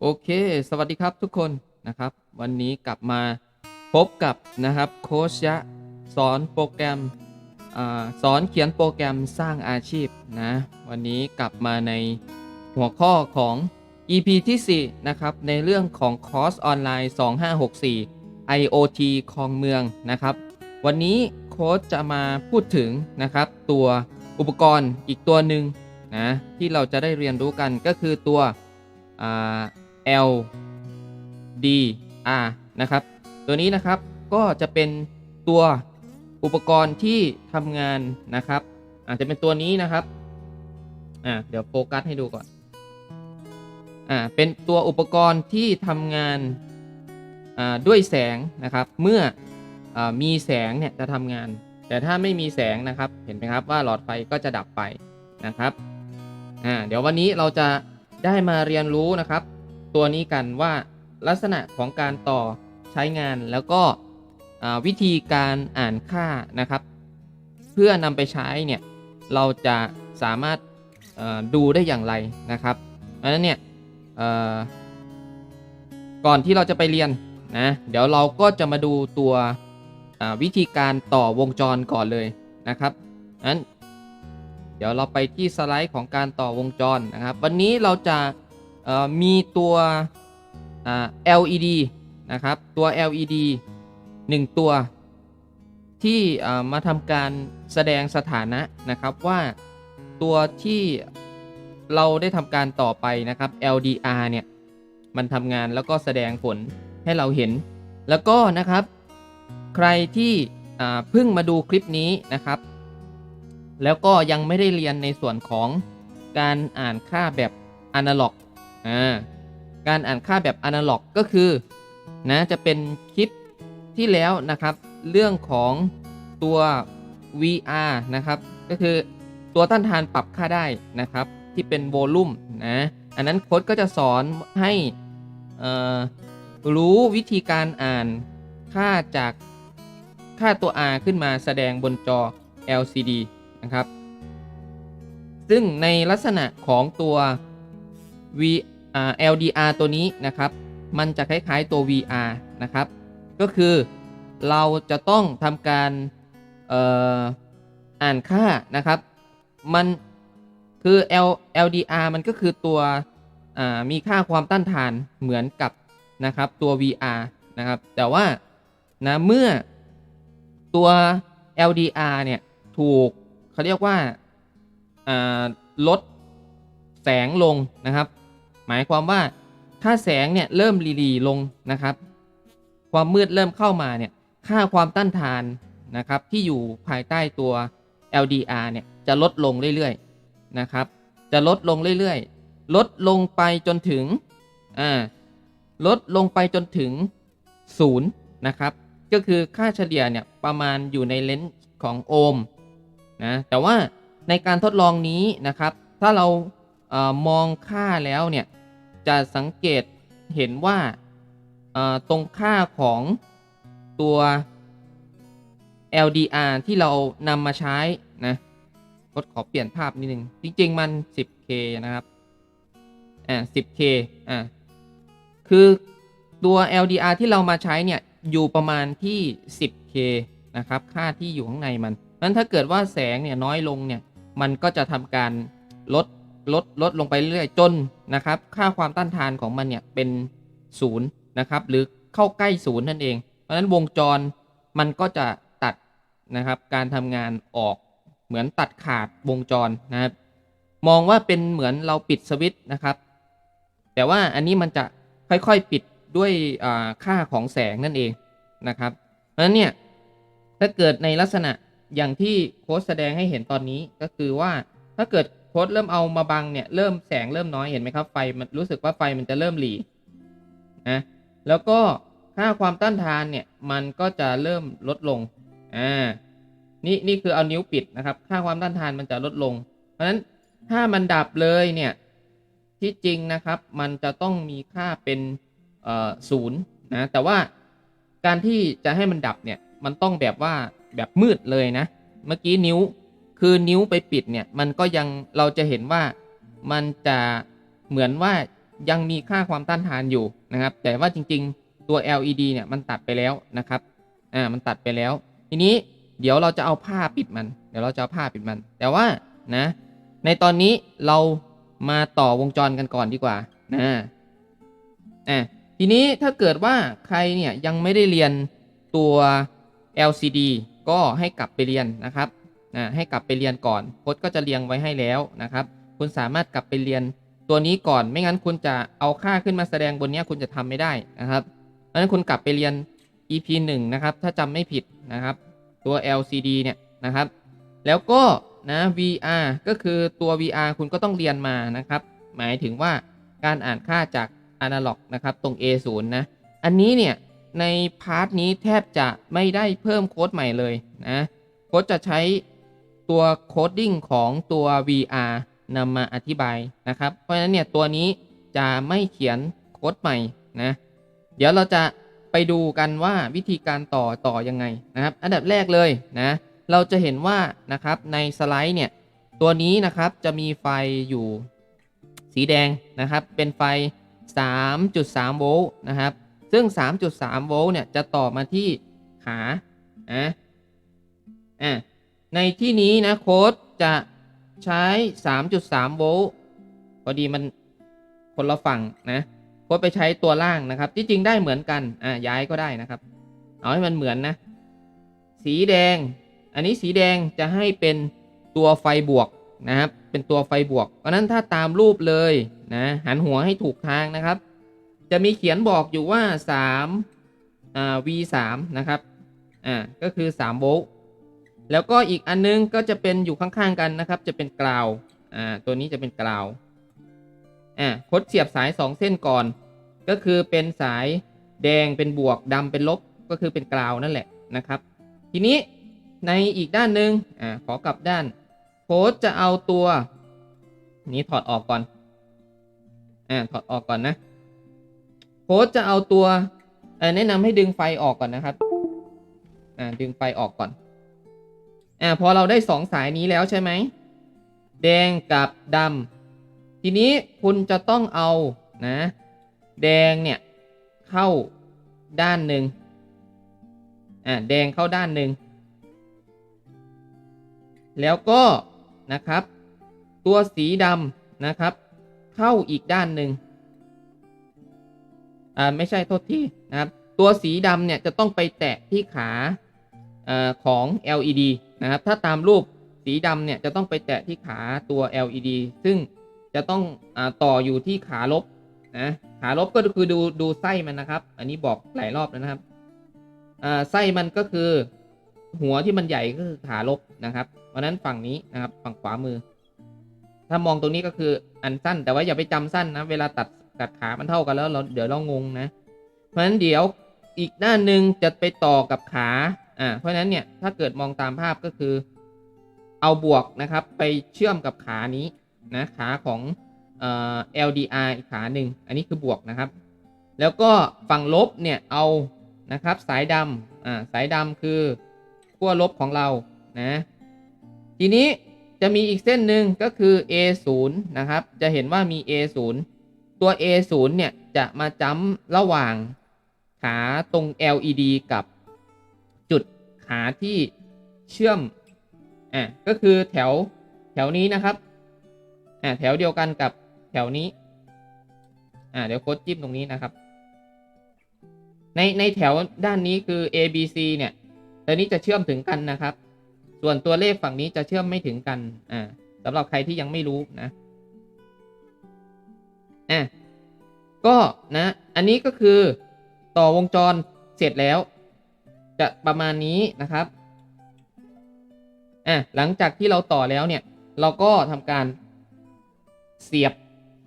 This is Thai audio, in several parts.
โอเค สวัสดีครับทุกคนนะครับ วันนี้กลับมาพบกับนะครับโคชยะสอนโปรแกรมอสอนเขียนโปรแกรมสร้างอาชีพนะวันนี้กลับมาในหัวข้อของ EP ที่4นะครับในเรื่องของคอร์สออนไลน์ 2564 IoT คลองเมืองนะครับ วันนี้โค้ชจะมาพูดถึงนะครับ ตัวอุปกรณ์อีกตัวหนึ่งนะที่เราจะได้เรียนรู้กันก็คือตัว L D R นะครับ ตัวนี้นะครับก็จะเป็นตัวอุปกรณ์ที่ทำงานนะครับ อาจจะเป็นตัวนี้นะครับอ่าเดี๋ยวโฟกัสให้ดูก่อนอ่าเป็นตัวอุปกรณ์ที่ทำงานอ่าด้วยแสงนะครับ เมื่ออามีแสงเนี่ยจะทำงาน แต่ถ้าไม่มีแสงนะครับ เห็นไหมครับว่าหลอดไฟก็จะดับไปนะครับอ่าเดี๋ยววันนี้เราจะได้มาเรียนรู้นะครับ ตัวนี้กันว่าลักษณะของการต่อใช้งานแล้วก็วิธีการอ่านค่านะครับ เพื่อนำไปใช้เนี่ยเราจะสามารถดูได้อย่างไรนะครับเพราะฉะนั้นเนี่ยก่อนที่เราจะไปเรียนนะเดี๋ยวเราก็จะมาดูตัววิธีการต่อวงจรก่อนเลยนะครับนั้นเดี๋ยวเราไปที่สไลด์ของการต่อวงจรนะครับ วันนี้เราจะ มีตัว LED นะครับ ตัว LED 1 ตัว ที่มาทำการแสดงสถานะนะครับว่าตัวที่เราได้ทำการต่อไปนะครับ LDR เนี่ยมันทำงานแล้วก็แสดงผลให้เราเห็น แล้วก็นะครับ ใครที่เพิ่งมาดูคลิปนี้นะครับ แล้วก็ยังไม่ได้เรียนในส่วนของการอ่านค่าแบบอนาล็อก อ่าการอ่านค่าแบบอนาล็อกก็คือนะจะเป็นคลิปที่แล้วนะครับ เรื่องของตัว VR นะครับ ก็คือตัวต้านทานปรับค่าได้นะครับ ที่เป็นโวลูมนะอันนั้นโค้ดก็จะสอนให้รู้วิธีการอ่านค่าจากค่าตัว R ขึ้นมาแสดงบนจอ LCD นะครับ ซึ่งในลักษณะของตัว V อ่า LDR ตัวนี้นะครับ มันจะคล้ายๆตัว VR นะครับ ก็คือเราจะต้องทำการอ่ออ่านค่านะครับ มันคือ L LDR มันก็คือตัวอ่ามีค่าความต้านทานเหมือนกับนะครับตัว VR นะครับ แต่ว่านะเมื่อตัว LDR เนี่ยถูกเขาเรียกว่าอ่าลดแสงลงนะครับ หมายความว่าถ้าแสงเนี่ยเริ่มรีรีลงนะครับ ความมืดเริ่มเข้ามาเนี่ยค่าความต้านทานนะครับที่อยู่ภายใต้ตัว LDR เนี่ยจะลดลงเรื่อยๆนะครับ จะลดลงเรื่อยๆ ลดลงไปจนถึงอ่าลดลงไปจนถึงศูนย์นะครับ ก็คือค่าเฉลี่ยเนี่ยประมาณอยู่ในเลนส์ของโอห์มนะแต่ว่าในการทดลองนี้นะครับ ถ้าเรา มองค่าแล้วเนี่ยจะสังเกตเห็นว่าตรงค่าของตัว LDR ที่เรานำมาใช้นะกดขอเปลี่ยนภาพนิดนึง จริง ๆ มัน 10K นะครับ อ่า 10K อ่า คือตัว LDR ที่เรามาใช้เนี่ย อยู่ประมาณที่ 10K นะครับ ค่าที่อยู่ข้างในมันนั้นถ้าเกิดว่าแสงเนี่ยน้อยลงเนี่ย มันก็จะทำการลด ลดลดลงไปเรื่อยจนนะครับ ค่าความต้านทานของมันเนี่ยเป็นศูนย์นะครับ หรือเข้าใกล้ศูนย์นั่นเอง เพราะฉะนั้นวงจรมันก็จะตัดนะครับ การทำงานออกเหมือนตัดขาดวงจรนะครับ มองว่าเป็นเหมือนเราปิดสวิตช์นะครับ แต่ว่าอันนี้มันจะค่อยๆปิดด้วยค่าของแสงนั่นเองนะครับ เพราะฉะนั้นเนี่ยถ้าเกิดในลักษณะอย่างที่โค้ชแสดงให้เห็นตอนนี้ก็คือว่าถ้าเกิด โค้ดเริ่มเอามาบังเนี่ยเริ่มแสงเริ่มน้อยเห็นไหมครับ ไฟมันรู้สึกว่าไฟมันจะเริ่มหลีนะแล้วก็ค่าความต้านทานเนี่ยมันก็จะเริ่มลดลงอ่านี่นี่คือเอานิ้วปิดนะครับ ค่าความต้านทานมันจะลดลง เพราะฉะนั้นถ้ามันดับเลยเนี่ยที่จริงนะครับ มันจะต้องมีค่าเป็นเอ่อศูนย์นะแต่ว่าการที่จะให้มันดับเนี่ยมันต้องแบบว่าแบบมืดเลยนะ เมื่อกี้นิ้ว คือนิ้วไปปิดเนี่ยมันก็ยังเราจะเห็นว่ามันจะเหมือนว่ายังมีค่าความต้านทานอยู่นะครับ แต่ว่าจริงๆตัว LED เนี่ยมันตัดไปแล้วนะครับอ่ามันตัดไปแล้ว ทีนี้เดี๋ยวเราจะเอาผ้าปิดมัน เดี๋ยวเราจะเอาผ้าปิดมัน แต่ว่านะในตอนนี้เรามาต่อวงจรกันก่อนดีกว่านะอะทีนี้ถ้าเกิดว่าใครเนี่ยยังไม่ได้เรียนตัว LCD ก็ให้กลับไปเรียนนะครับ นะให้กลับไปเรียนก่อนโค้ดก็จะเรียงไว้ให้แล้วนะครับ คุณสามารถกลับไปเรียนตัวนี้ก่อน ไม่งั้นคุณจะเอาค่าขึ้นมาแสดงบนนี้คุณจะทำไม่ได้นะครับเพราะฉะนั้นคุณกลับไปเรียน EP 1นะครับถ้าจำไม่ผิดนะครับ ตัว LCD เนี่ยนะครับ แล้วก็นะ VR ก็คือตัว VR คุณก็ต้องเรียนมานะครับ หมายถึงว่าการอ่านค่าจาก Analog นะครับตรง A0 นะ อันนี้เนี่ยในพาร์ทนี้แทบจะไม่ได้เพิ่มโค้ดใหม่เลยนะ โค้ดจะใช้ ตัวโคดดิ้งของตัว VR นำมาอธิบายนะครับ เพราะฉะนั้นเนี่ยตัวนี้จะไม่เขียนโค้ดใหม่นะ เดี๋ยวเราจะไปดูกันว่าวิธีการต่อต่อยังไงนะครับ อันดับแรกเลยนะ เราจะเห็นว่านะครับในสไลด์เนี่ยตัวนี้นะครับจะมีไฟอยู่สีแดงนะครับ เป็นไฟ 3.3 โวลต์นะครับ ซึ่ง 3.3 โวลต์เนี่ยจะต่อมาที่ขาอะอะ ในที่นี้นะโค้ดจะใช้ 3.3 โวลต์พอดีมันคนละฝั่งนะโค้ดไปใช้ตัวล่างนะครับ ที่จริงได้เหมือนกันอะย้ายก็ได้นะครับ เอาให้มันเหมือนนะ สีแดง อันนี้สีแดงจะให้เป็นตัวไฟบวกนะครับ เป็นตัวไฟบวก เพราะนั้นถ้าตามรูปเลยนะหันหัวให้ถูกทางนะครับ จะมีเขียนบอกอยู่ว่า3อ่า V 3 นะครับอ่าก็คือ3โวลต์ แล้วก็อีกอันนึงก็จะเป็นอยู่ข้างๆกันนะครับ จะเป็นกราวอ่าตัวนี้จะเป็นกราวอ่าคดเสียบสาย 2 เส้นก่อน ก็คือเป็นสายแดงเป็นบวกดำเป็นลบก็คือเป็นกราวนั่นแหละนะครับ ทีนี้ในอีกด้านหนึ่งอ่าขอกลับด้านโค้ดจะเอาตัว นี้ถอดออกก่อนอ่าถอดออกก่อนนะโค้ดจะเอาตัวแนะนำให้ดึงไฟออกก่อนนะครับอ่าดึงไฟออกก่อน อ่าพอเราได้สองสายนี้แล้วใช่ไหมแดงกับดำทีนี้คุณจะต้องเอานะแดงเนี่ยเข้าด้านหนึ่งอ่าแดงเข้าด้านหนึ่งแล้วก็นะครับ ตัวสีดำนะครับ เข้าอีกด้านหนึ่งอ่าไม่ใช่โทษทีนะครับ ตัวสีดำเนี่ยจะต้องไปแตะที่ขาอ่อของ LED นะครับถ้าตามรูปสีดำเนี่ยจะต้องไปแตะที่ขาตัว LED ซึ่งจะต้องอต่ออยู่ที่ขาลบนะขาลบก็คือดูดูไส้มันนะครับ อันนี้บอกหลายรอบแล้วนะครับไส้มันก็คือหัวที่มันใหญ่ก็คือขาลบนะครับเพราะนั้นฝั่งนี้นะครับฝั่งขวามือ ถ้ามองตรงนี้ก็คืออันสั้น แต่ว่าอย่าไปจำสั้นนะเวลาตัดตัดขามันเท่ากันแล้วเราเดี๋ยวเรางงนะ เพราะฉะนั้นเดี๋ยวอีกด้านหนึ่งจะไปต่อกับขา อ่าเพราะฉะนั้นเนี่ยถ้าเกิดมองตามภาพก็คือ เอาบวกนะครับไปเชื่อมกับขานี้นะขาของเอ่อ LDR อีกขาหนึ่งอันนี้คือบวกนะครับ แล้วก็ฝั่งลบเนี่ยเอานะครับสายดำอ่าสายดำคือขั้วลบของเรานะทีนี้จะมีอีกเส้นหนึ่งก็คือ A0 นะครับ จะเห็นว่ามี A0 ตัว A0 เนี่ยจะมาจ้ำระหว่างขาตรง LED กับ จุดขาที่เชื่อมอะก็คือแถวแถวนี้นะครับอะแถวเดียวกันกับแถวนี้อะเดี๋ยวโค้ดจิ้มตรงนี้นะครับ ในในแถวด้านนี้คือ A B C เนี่ยตัวนี้จะเชื่อมถึงกันนะครับ ส่วนตัวเลขฝั่งนี้จะเชื่อมไม่ถึงกันอ่าสำหรับใครที่ยังไม่รู้นะอะก็นะ อันนี้ก็คือต่อวงจรเสร็จแล้ว จะประมาณนี้นะครับอะหลังจากที่เราต่อแล้วเนี่ย เราก็ทำการเสียบ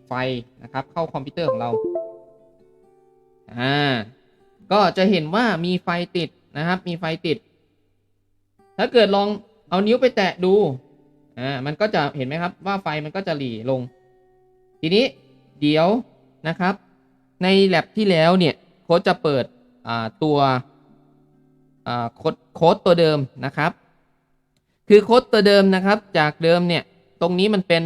ไฟนะครับ เข้าคอมพิวเตอร์ของเราอ่าก็จะเห็นว่ามีไฟติดนะครับ มีไฟติด ถ้าเกิดลองเอานิ้วไปแตะดูอ่ามันก็จะเห็นไหมครับว่าไฟมันก็จะหลีลง ทีนี้เดี๋ยวนะครับ ในแ a บที่แล้วเนี่ยโค้ดจะเปิดอ่าตัว โค้ดโค้ดตัวเดิมนะครับ คือโค้ดตัวเดิมนะครับ จากเดิมเนี่ยตรงนี้มันเป็น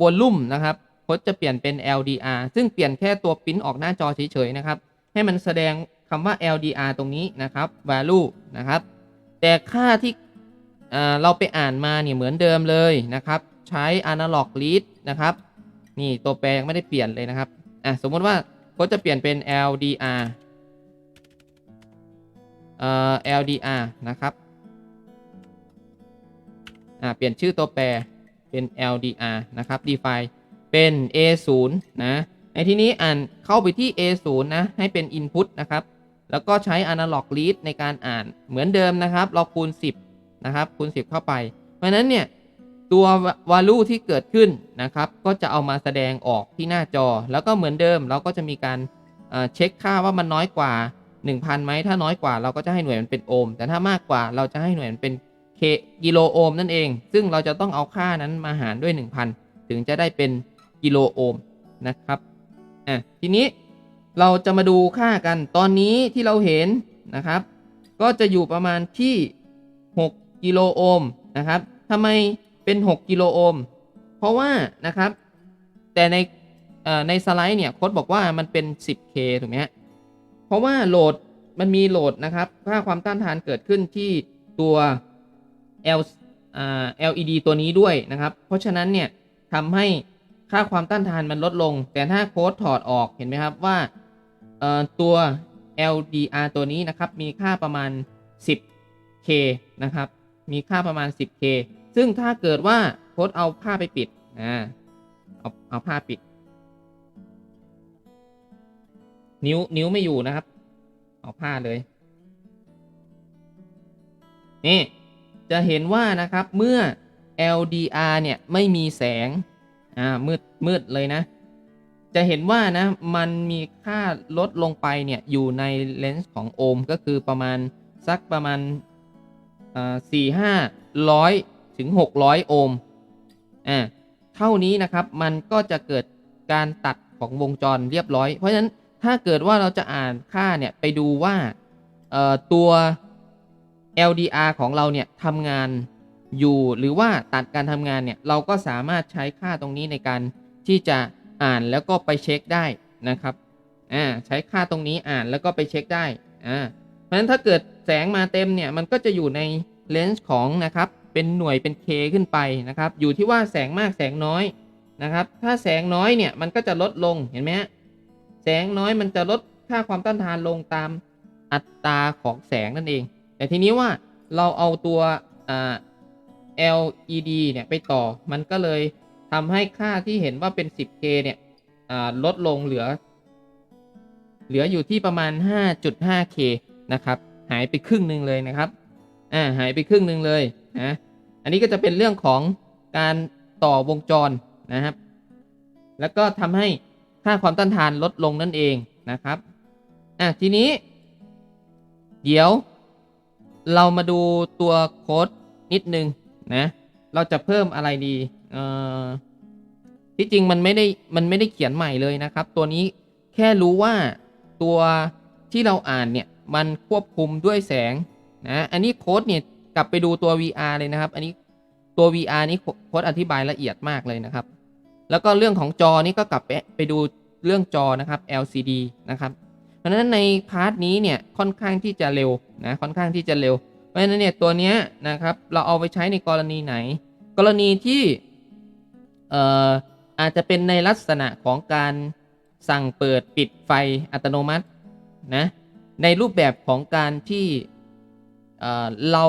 วอลลุ่มนะครับโค้ดจะเปลี่ยนเป็น LDR ซึ่งเปลี่ยนแค่ตัวปิ้นออกหน้าจอเฉยๆนะครับ ให้มันแสดงคำว่า LDR ตรงนี้นะครับ value นะครับ แต่ค่าที่เราไปอ่านมาเนี่ยเหมือนเดิมเลยนะครับ ใช้ analog read นะครับ นี่ตัวแปรยังไม่ได้เปลี่ยนเลยนะครับอะสมมติว่าโค้ดจะเปลี่ยนเป็น LDR อ่อ LDR นะครับอ่าเปลี่ยนชื่อตัวแปรเป็น LDR นะครับ define เป็น A0 นะ ในที่นี้อ่านเข้าไปที่ A0 นะ ให้เป็น input นะครับ แล้วก็ใช้ analog read ในการอ่านเหมือนเดิมนะครับ เราคูณ 10 นะครับ คูณ 10 เข้าไป เพราะนั้นเนี่ยตัว value ที่เกิดขึ้นนะครับ ก็จะเอามาแสดงออกที่หน้าจอ แล้วก็เหมือนเดิมเราก็จะมีการเช็คค่าว่ามันน้อยกว่า 1,000ไหมถ้าน้อยกว่าเราก็จะให้หน่วยมันเป็นโอห์มแต่ถ้ามากกว่าเราจะให้หน่วยมันเป็นเคกิโลโอห์มนั่นเอง ซึ่งเราจะต้องเอาค่านั้นมาหารด้วย 1,000 ถึงจะได้เป็นกิโลโอห์มนะครับอะทีนี้เราจะมาดูค่ากันตอนนี้ที่เราเห็นนะครับ ก็จะอยู่ประมาณที่ 6 กิโลโอห์มนะครับทำไมเป็น 6 กิโลโอห์มเพราะว่านะครับ แต่ในในสไลด์เนี่ยโค้ดบอกว่ามันเป็น 10K ถูกไหมฮะ เพราะว่าโหลดมันมีโหลดนะครับ ค่าความต้านทานเกิดขึ้นที่ตัว L LED ตัวนี้ด้วยนะครับ เพราะฉะนั้นเนี่ยทำให้ค่าความต้านทานมันลดลง แต่ถ้าโค้ดถอดออกเห็นไหมครับว่าตัว LDR ตัวนี้นะครับ มีค่าประมาณ 10K นะครับ มีค่าประมาณ 10K ซึ่งถ้าเกิดว่าโค้ดเอาผ้าไปปิดนะเอาเอาผ้าปิด นิ้ว นิ้วไม่อยู่นะครับ เอาผ้าเลย นี่ จะเห็นว่านะครับเมื่อ LDR เนี่ย ไม่มีแสง อ่า มืด มืดเลยนะ จะเห็นว่านะ มันมีค่าลดลงไปเนี่ย อยู่ในเลนส์ของโอห์มก็คือประมาณสักประมาณอ่าสี่ห้าร้อยถึงหกร้อยโอห์ม อ่า เท่านี้นะครับ มันก็จะเกิดการตัดของวงจรเรียบร้อย เพราะฉะนั้น ถ้าเกิดว่าเราจะอ่านค่าเนี่ยไปดูว่าตัว LDR ของเราเนี่ยทำงานอยู่หรือว่าตัดการทำงานเนี่ยเราก็สามารถใช้ค่าตรงนี้ในการที่จะอ่านแล้วก็ไปเช็คได้นะครับอ่าใช้ค่าตรงนี้อ่านแล้วก็ไปเช็คได้อ่าเพราะฉะนั้นถ้าเกิดแสงมาเต็มเนี่ยมันก็จะอยู่ในเลนส์ของนะครับเป็นหน่วยเป็น K ขึ้นไปนะครับอยู่ที่ว่าแสงมากแสงน้อยนะครับถ้าแสงน้อยเนี่ยมันก็จะลดลงเห็นไหมฮะ แสงน้อยมันจะลดค่าความต้านทานลงตามอัตราของแสงนั่นเอง แต่ทีนี้ว่าเราเอาตัว LED เนี่ยไปต่อ มันก็เลยทำให้ค่าที่เห็นว่าเป็น 10K เนี่ยลดลงเหลือ เหลืออยู่ที่ประมาณ 5.5K นะครับ หายไปครึ่งหนึ่งเลยนะครับ อ่า หายไปครึ่งหนึ่งเลยนะ อันนี้ก็จะเป็นเรื่องของการต่อวงจรนะครับ แล้วก็ทำให้ ค่าความต้านทานลดลงนั่นเองนะครับอะทีนี้ เดี๋ยว เรามาดูตัวโค้ดนิดนึงนะเราจะเพิ่มอะไรดีเอ่อที่จริงมันไม่ได้มันไม่ได้เขียนใหม่เลยนะครับ ตัวนี้แค่รู้ว่าตัวที่เราอ่านเนี่ยมันควบคุมด้วยแสงนะอันนี้โค้ดเนี่ยกลับไปดูตัว VR เลยนะครับ อันนี้ตัว VR นี้โค้ดอธิบายละเอียดมากเลยนะครับ แล้วก็เรื่องของจอนี่ก็กลับไปไปดูเรื่องจอนะครับ LCD นะครับ เพราะฉะนั้นในพาร์ทนี้เนี่ยค่อนข้างที่จะเร็วนะค่อนข้างที่จะเร็ว เพราะฉะนั้นเนี่ยตัวเนี้ยนะครับเราเอาไปใช้ในกรณีไหน กรณีที่เอ่ออาจจะเป็นในลักษณะของการสั่งเปิดปิดไฟอัตโนมัตินะในรูปแบบของการที่เอ่อเรา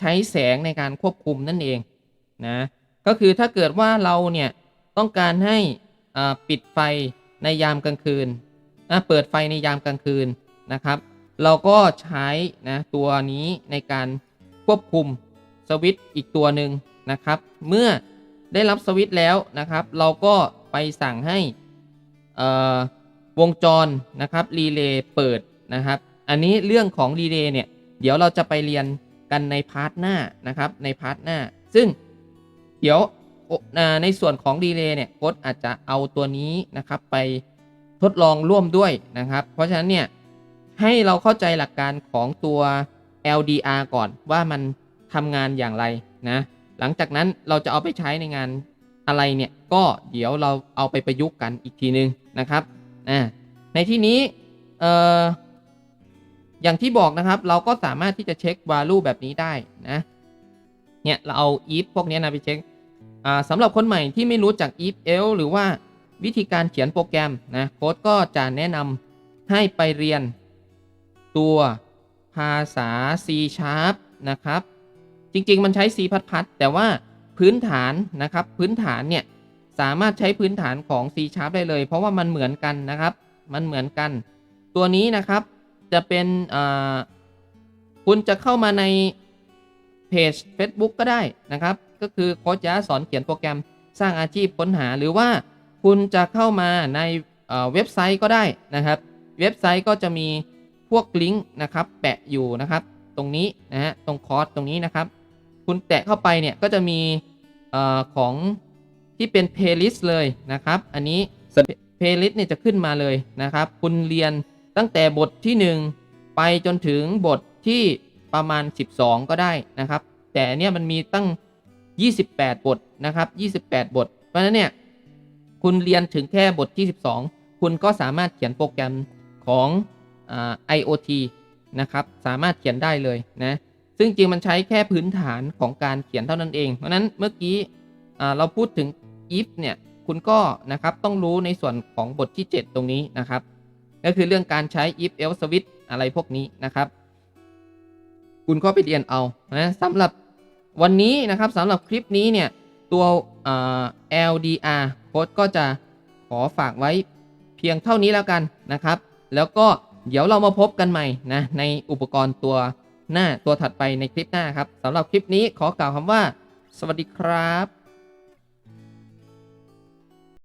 ใช้แสงในการควบคุมนั่นเองนะก็คือถ้าเกิดว่าเราเนี่ย ต้องการให้ปิดไฟในยามกลางคืนนะเปิดไฟในยามกลางคืนนะครับ เราก็ใช้นะตัวนี้ในการควบคุมสวิตช์อีกตัวหนึ่งนะครับ เมื่อได้รับสวิตช์แล้วนะครับ เราก็ไปสั่งให้วงจรนะครับรีเลย์เปิดนะครับ อันนี้เรื่องของรีเลย์เนี่ยเดี๋ยวเราจะไปเรียนกันในพาร์ทหน้านะครับในพาร์ทหน้า ซึ่งเดี๋ยว ในส่วนของรีเลย์เนี่ยโค้ดอาจจะเอาตัวนี้นะครับไปทดลองร่วมด้วยนะครับ เพราะฉะนั้นเนี่ยให้เราเข้าใจหลักการของตัว LDR ก่อนว่ามันทำงานอย่างไรนะหลังจากนั้นเราจะเอาไปใช้ในงานอะไรเนี่ยก็เดี๋ยวเราเอาไปประยุกต์กันอีกทีนึงนะครับอ่าในที่นี้เอ่ออย่างที่บอกนะครับเราก็สามารถที่จะเช็ค value แบบนี้ได้นะเนี่ยเราเอา if พวกนี้นะไปเช็ค สำหรับคนใหม่ที่ไม่รู้จัก if else หรือว่าวิธีการเขียนโปรแกรมนะโค้ดก็จะแนะนำให้ไปเรียน ตัวภาษา C sharp นะครับ จริงๆ มันใช้ C พัดพัดแต่ว่าพื้นฐานนะครับ พื้นฐานเนี่ย สามารถใช้พื้นฐานของ C Sharp ได้เลย เพราะว่ามันเหมือนกันนะครับ มันเหมือนกัน ตัวนี้นะครับจะเป็นคุณจะเข้ามาในเพจ Facebook ก็ได้นะครับ ก็คือโค้ชยะสอนเขียนโปรแกรมสร้างอาชีพค้นหา หรือว่าคุณจะเข้ามาในเว็บไซต์ก็ได้นะครับ เว็บไซต์ก็จะมีพวกลิงก์นะครับแปะอยู่นะครับ ตรงนี้นะฮะตรงคอร์สตรงนี้นะครับ คุณแตะเข้าไปเนี่ยก็จะมีอของที่เป็น playlist เลยนะครับ อันนี้ playlist เนี่ยจะขึ้นมาเลยนะครับ คุณเรียนตั้งแต่บทที่ 1 ไปจนถึงบทที่ประมาณ 12 ก็ได้นะครับ แต่เนี่ยมันมีตั้ง 28 บทนะครับ 28 บท เพราะฉะนั้นเนี่ยคุณเรียนถึงแค่บทที่ 12 คุณก็สามารถเขียนโปรแกรมของอ IoT นะครับ สามารถเขียนได้เลยนะ ซึ่งจริงมันใช้แค่พื้นฐานของการเขียนเท่านั้นเอง เพราะนั้นเมื่อกี้เราพูดถึง if เนี่ยคุณก็นะครับต้องรู้ในส่วนของบทที่ 7 ตรงนี้นะครับ ก็คือเรื่องการใช้ if else switch อะไรพวกนี้นะครับ คุณก็ไปเรียนเอานะสำหรับ วันนี้นะครับสำหรับคลิปนี้เนี่ยตัว LDR โค้ดก็จะขอฝากไว้เพียงเท่านี้แล้วกันนะครับ แล้วก็เดี๋ยวเรามาพบกันใหม่นะในอุปกรณ์ตัวหน้าตัวถัดไปในคลิปหน้าครับสำหรับคลิปนี้ขอกล่าวคำว่า สวัสดีครับ